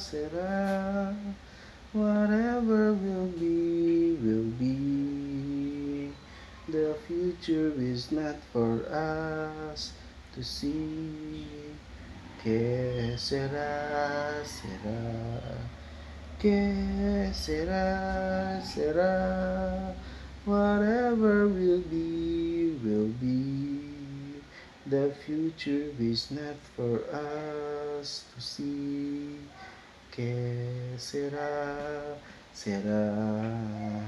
será. Whatever will be, will be. The future is not for us to see. Que será, será. Que será, será. Whatever will be, will be. The future is not for us to see. Que será, será.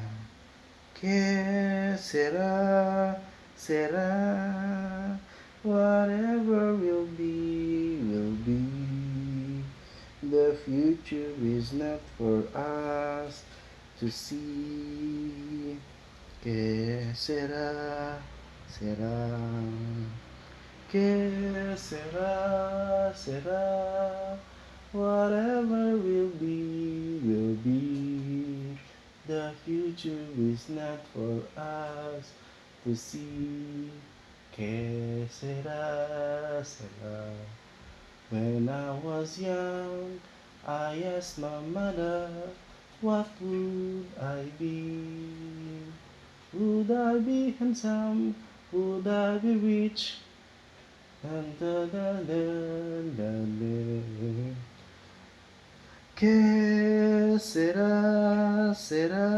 Que será, será. Whatever will be, will be. The future is not for us to see. Que será, será. Que será, será. Whatever will be, will be. The future is not for us to see. Que será, será. When I was young, I asked my mother, what would I be? Would I be handsome? Would I be rich? Dun, dun, dun, dun, dun, dun. Que será, será,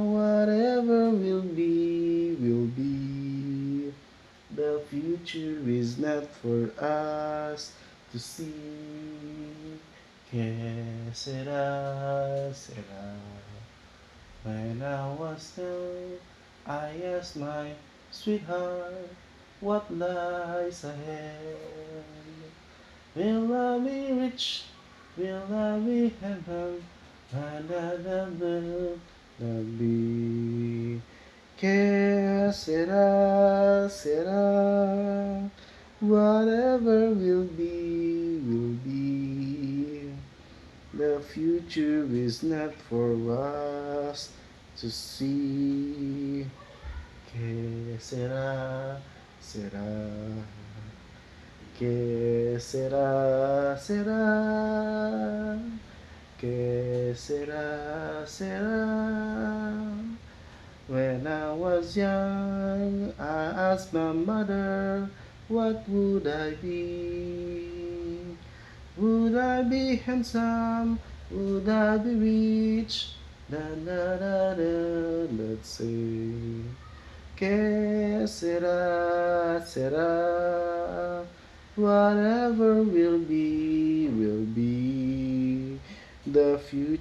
whatever will be, will be. The future is not for us to see. Que será, será. When I was young, I asked my sweetheart what lies ahead. Will I be rich? Will I will not be. Que será, será. Whatever will be, will be. The future is not for us to see. Que será, será. Que será, será. Que será, será. When I was young, I asked my mother, what would I be? Would I be handsome? Would I be rich? Da da da da, let's say. Que será, será. Whatever will be, will be. The future.